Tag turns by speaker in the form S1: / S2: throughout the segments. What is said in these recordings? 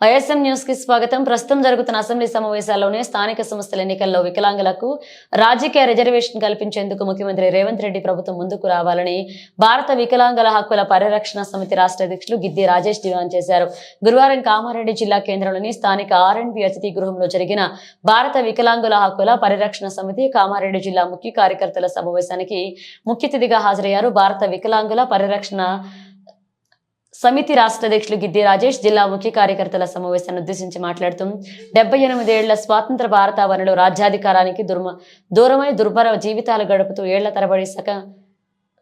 S1: ISM న్యూస్కి స్వాగతం. ప్రస్తుతం జరుగుతున్న అసెంబ్లీ సమావేశాల్లోనే స్థానిక సంస్థల ఎన్నికల్లో వికలాంగులకు రాజకీయ రిజర్వేషన్ కల్పించేందుకు ముఖ్యమంత్రి రేవంత్ రెడ్డి ప్రభుత్వం ముందుకు రావాలని భారత వికలాంగుల హక్కుల పరిరక్షణ సమితి రాష్ట్ర అధ్యక్షులు గిద్ది రాజేష్ డిమాండ్ చేశారు. గురువారం కామారెడ్డి జిల్లా కేంద్రంలోని స్థానిక ఆర్ఎండ్బి అతిథి గృహంలో జరిగిన భారత వికలాంగుల హక్కుల పరిరక్షణ సమితి కామారెడ్డి జిల్లా ముఖ్య కార్యకర్తల సమావేశానికి ముఖ్య అతిథిగా హాజరయ్యారు భారత వికలాంగుల పరిరక్షణ సమితి రాష్ట్ర అధ్యక్షులు గిద్ది రాజేష్ జిల్లా ముఖ్య కార్యకర్తల సమావేశాన్ని ఉద్దేశించి మాట్లాడుతూ డెబ్బై ఎనిమిదేళ్ళ స్వాతంత్ర భారతావరణలో రాజ్యాధికారానికి దుర్మ దూరమై దుర్భర జీవితాలు గడుపుతూ ఏళ్ళ తరబడి సక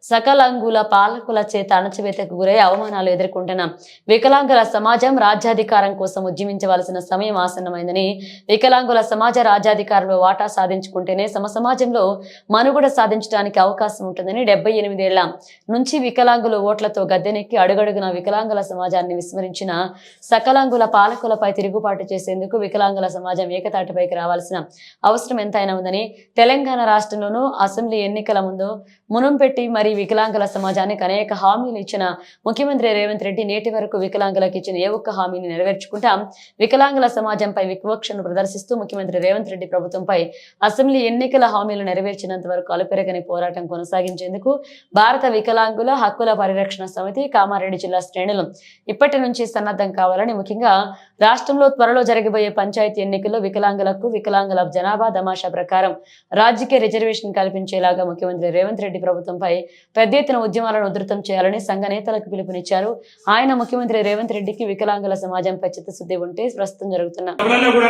S1: సకలంగుల పాలకుల చేత అణచివేతకు గురై అవమానాలు ఎదుర్కొంటున్న వికలాంగుల సమాజం రాజ్యాధికారం కోసం ఉద్యమించవలసిన సమయం ఆసన్నమైందని వికలాంగుల సమాజ రాజ్యాధికారంలో వాటా సాధించుకుంటేనే సమ సమాజంలో మనుగడ సాధించడానికి అవకాశం ఉంటుందని డెబ్బై ఎనిమిదేళ్ళ నుంచి వికలాంగులు ఓట్లతో గద్దెనెక్కి అడుగడుగున వికలాంగుల సమాజాన్ని విస్మరించిన సకలాంగుల పాలకులపై తిరుగుబాటు చేసేందుకు వికలాంగుల సమాజం ఏకతాటిపైకి రావాల్సిన అవసరం ఎంతైనా ఉందని తెలంగాణ రాష్ట్రంలోనూ అసెంబ్లీ ఎన్నికల ముందు మునంపెట్టి మరి మరి వికలాంగుల సమాజానికి అనేక హామీలు ఇచ్చిన ముఖ్యమంత్రి రేవంత్ రెడ్డి నేటి వరకు వికలాంగులకు ఇచ్చిన ఏ ఒక్క హామీని నెరవేర్చుకుంటా వికలాంగుల సమాజంపై వివక్షను ప్రదర్శిస్తూ ముఖ్యమంత్రి రేవంత్ రెడ్డి ప్రభుత్వంపై అసెంబ్లీ ఎన్నికల హామీలు నెరవేర్చినంత వరకు అలుపెరగని పోరాటం కొనసాగించేందుకు భారత వికలాంగుల హక్కుల పరిరక్షణ సమితి కామారెడ్డి జిల్లా శ్రేణులు ఇప్పటి నుంచి సన్నద్ధం కావాలని ముఖ్యంగా రాష్ట్రంలో త్వరలో జరగబోయే పంచాయతీ ఎన్నికల్లో వికలాంగులకు వికలాంగుల జనాభా దమాషా ప్రకారం రాజకీయ రిజర్వేషన్ కల్పించేలాగా ముఖ్యమంత్రి రేవంత్ రెడ్డి ప్రభుత్వంపై పెద్ద ఎత్తున ఉద్యమాలను ఉధృతం చేయాలని సంఘ నేతలకు పిలుపునిచ్చారు. ఆయన ముఖ్యమంత్రి రేవంత్ రెడ్డికి వికలాంగుల సమాజంపై చిత్తశుద్ధి ఉంటే ప్రస్తుతం జరుగుతున్న
S2: కూడా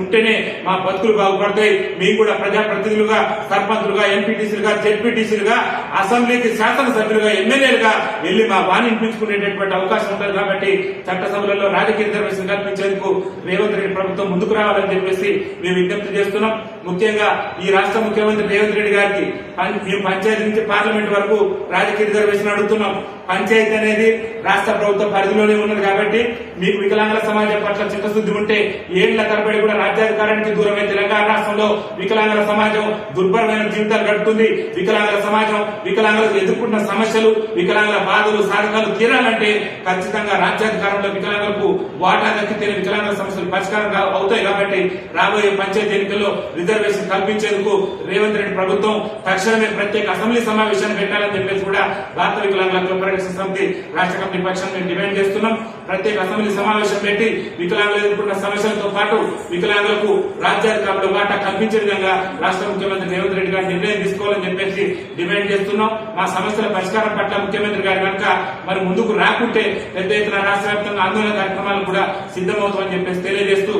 S2: ఉంటేనే మా బతుకులు బాగుపడతాయి. మేము కూడా ప్రజాప్రతినిధులుగా సర్పంచులుగా ఎంపీటీసీలుగా జెడ్పీటీసీలుగా అసెంబ్లీకి శాసనసభ్యులుగా ఎమ్మెల్యేలుగా వెళ్ళి మా వాణి వినిపించుకునేటటువంటి అవకాశం ఉంటుంది కాబట్టి చట్టసభలలో రాజకీయ రిజర్వేషన్ కల్పించేందుకు రేవంత్ రెడ్డి ప్రభుత్వం ముందుకు రావాలని చెప్పేసి మేము విజ్ఞప్తి చేస్తున్నాం. ముఖ్యంగా ఈ రాష్ట్ర ముఖ్యమంత్రి రేవంత్ రెడ్డి గారికి మేము పంచాయతీ నుంచి పార్లమెంట్ వరకు రాజకీయ రిజర్వేషన్ అడుగుతున్నాం. పంచాయతీ అనేది రాష్ట్ర ప్రభుత్వ పరిధిలోనే ఉన్నది కాబట్టి మీకు వికలాంగుల సమాజం పట్ల చిత్తశుద్ధి ఉంటే ఏళ్ళ తరబడి కూడా రాజ్యాధికారానికి దూరమైన తెలంగాణ రాష్ట్రంలో వికలాంగుల సమాజం దుర్భరమైన జీవితాలు గడుపుతుంది. వికలాంగుల సమాజం వికలాంగులకు ఎదుర్కొంటున్న సమస్యలు వికలాంగుల బాధలు సాధకాలు తీరాలంటే ఖచ్చితంగా రాజ్యాధికారంలో వికలాంగులకు వాటా దక్కితేనే వికలాంగుల సమస్యలు పరిష్కారం అవుతాయి కాబట్టి రాబోయే పంచాయతీ ఎన్నికల్లో రిజర్వేషన్ కల్పించేందుకు రేవంత్ రెడ్డి ప్రభుత్వం తక్షణమే ప్రత్యేక అసెంబ్లీ సమావేశం సమావేశాన్ని పెట్టాలని చెప్పేసి కూడా భారత వికలాంగుల కోఆపరేటివ్ సమితి రాష్ట్ర కమిటీ పక్షం మేము డిమాండ్ చేస్తున్నాం. ప్రత్యేక అసెంబ్లీ సమావేశం పెట్టి వికలాంగులు ఎదుర్కొన్న సమస్యలతో పాటు వికలాంగులకు రాజ్యాధికారంలో వాటా కల్పించే విధంగా రాష్ట్ర ముఖ్యమంత్రి రేవంత్ రెడ్డి గారు నిర్ణయం తీసుకోవాలని చెప్పేసి డిమాండ్ చేస్తున్నాం. మా సమస్యల పరిష్కారం పట్ల ముఖ్యమంత్రి గారు కనుక మరి ముందుకు రాకుంటే పెద్ద ఎత్తున రాష్ట్ర వ్యాప్తంగా ఆందోళన కార్యక్రమాలు కూడా సిద్ధమవుతామని చెప్పేసి తెలియజేస్తూ